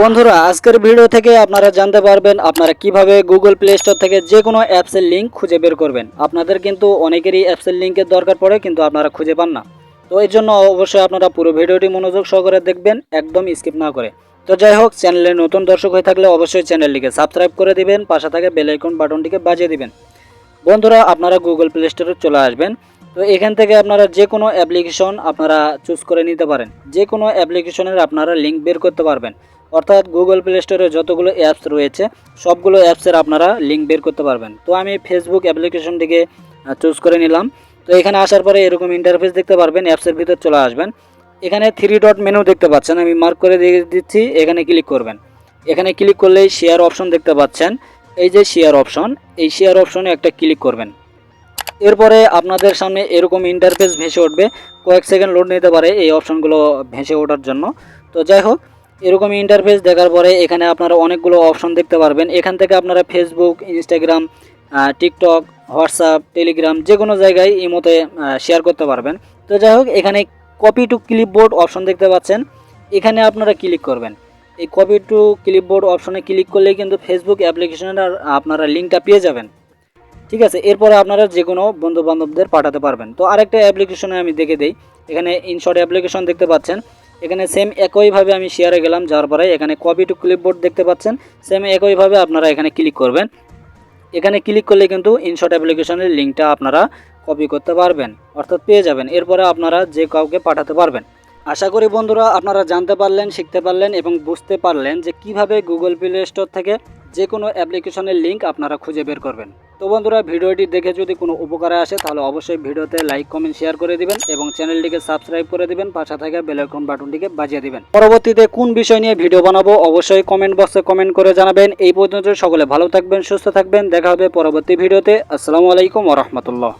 বন্ধুরা, আজকের ভিডিও থেকে আপনারা জানতে পারবেন আপনারা কীভাবে গুগল প্লে স্টোর থেকে যে কোনো অ্যাপসের লিঙ্ক খুঁজে বের করবেন। আপনাদের কিন্তু অনেকেরই অ্যাপসের লিঙ্কের দরকার পড়ে, কিন্তু আপনারা খুঁজে পান না। তো এই জন্য অবশ্যই আপনারা পুরো ভিডিওটি মনোযোগ সহকারে দেখবেন, একদম স্কিপ না করে। তো যাই হোক চ্যানেলে নতুন দর্শক হয়ে থাকলে অবশ্যই চ্যানেলটিকে সাবস্ক্রাইব করে দিবেন, পাশে থাকে বেল আইকন বাটনটিকে বাজিয়ে দিবেন। বন্ধুরা, আপনারা গুগল প্লে স্টোরে চলে আসবেন। তো এখান থেকে আপনারা যে কোনো অ্যাপ্লিকেশন আপনারা চুজ করে নিতে পারেন। যে কোনো অ্যাপ্লিকেশনের আপনারা লিঙ্ক বের করতে পারবেন। অর্থাৎ গুগল প্লে স্টোরে যতগুলো অ্যাপস রয়েছে, সবগুলো অ্যাপসের আপনারা লিঙ্ক বের করতে পারবেন। তো আমি ফেসবুক অ্যাপ্লিকেশনটিকে চুজ করে নিলাম। তো এখানে আসার পরে এরকম ইন্টারফেস দেখতে পারবেন অ্যাপসের ভিতর চলে আসবেন। এখানে থ্রি ডট মেনু দেখতে পাচ্ছেন, আমি মার্ক করে দিয়ে দিচ্ছি, এখানে ক্লিক করবেন। এখানে ক্লিক করলেই শেয়ার অপশন দেখতে পাচ্ছেন। এই যে শেয়ার অপশন এই শেয়ার অপশনে একটা ক্লিক করবেন। এরপরে আপনাদের সামনে এরকম ইন্টারফেস ভেসে উঠবে। কয়েক সেকেন্ড লোড নিতে পারে এই অপশনগুলো ভেসে ওঠার জন্য। তো যাই হোক, এরকম ইন্টারফেস দেখার পরে এখানে আপনারা অনেকগুলো অপশন দেখতে পারবেন। এখান থেকে আপনারা Facebook Instagram TikTok WhatsApp Telegram যে কোনো জায়গায় ইমোতে শেয়ার করতে পারবেন। তো যাই হোক, এখানে কপি টু ক্লিপবোর্ড অপশন দেখতে পাচ্ছেন। এখানে আপনারা ক্লিক করবেন। এই কপি টু ক্লিপবোর্ড অপশনে ক্লিক করলেই কিন্তু ফেসবুক অ্যাপ্লিকেশনের আপনারা লিঙ্কটা পেয়ে যাবেন। ঠিক আছে, এরপরে আপনারা যে কোনো বন্ধু বান্ধবদের পাঠাতে পারবেন। তো আরেকটা অ্যাপ্লিকেশনে আমি দেখে দিই। এখানে ইনশর্ট অ্যাপ্লিকেশন দেখতে পাচ্ছেন। এখানে সেম একইভাবে আমি শেয়ারে গেলাম, যাওয়ার পরে এখানে কপি টু ক্লিপবোর্ড দেখতে পাচ্ছেন। সেম একইভাবে আপনারা এখানে ক্লিক করবেন। এখানে ক্লিক করলে কিন্তু ইনশর্ট অ্যাপ্লিকেশনের লিঙ্কটা আপনারা কপি করতে পারবেন, অর্থাৎ পেয়ে যাবেন। এরপরে আপনারা যে কাউকে পাঠাতে পারবেন। আশা করি বন্ধুরা আপনারা জানতে পারলেন, শিখতে পারলেন এবং বুঝতে পারলেন যে কীভাবে গুগল প্লে স্টোর থেকে যে কোনো অ্যাপ্লিকেশনের লিঙ্ক আপনারা খুঁজে বের করবেন। তো বন্ধুরা, ভিডিওটি দেখে যদি কোনো উপকারে আসে, তাহলে অবশ্যই ভিডিওতে লাইক কমেন্ট শেয়ার করে দিবেন এবং চ্যানেলটিকে সাবস্ক্রাইব করে দিবেন, পাশে থাকা বেলাইকন বাটনটিকে বাজিয়ে দিবেন। পরবর্তীতে কোন বিষয় নিয়ে ভিডিও বানাবো, অবশ্যই কমেন্ট বক্সে কমেন্ট করে জানাবেন। এই পর্যন্ত সকলে ভালো থাকবেন, সুস্থ থাকবেন। দেখা হবে পরবর্তী ভিডিওতে আসসালামু আলাইকুম ওরহমতুল্লাহ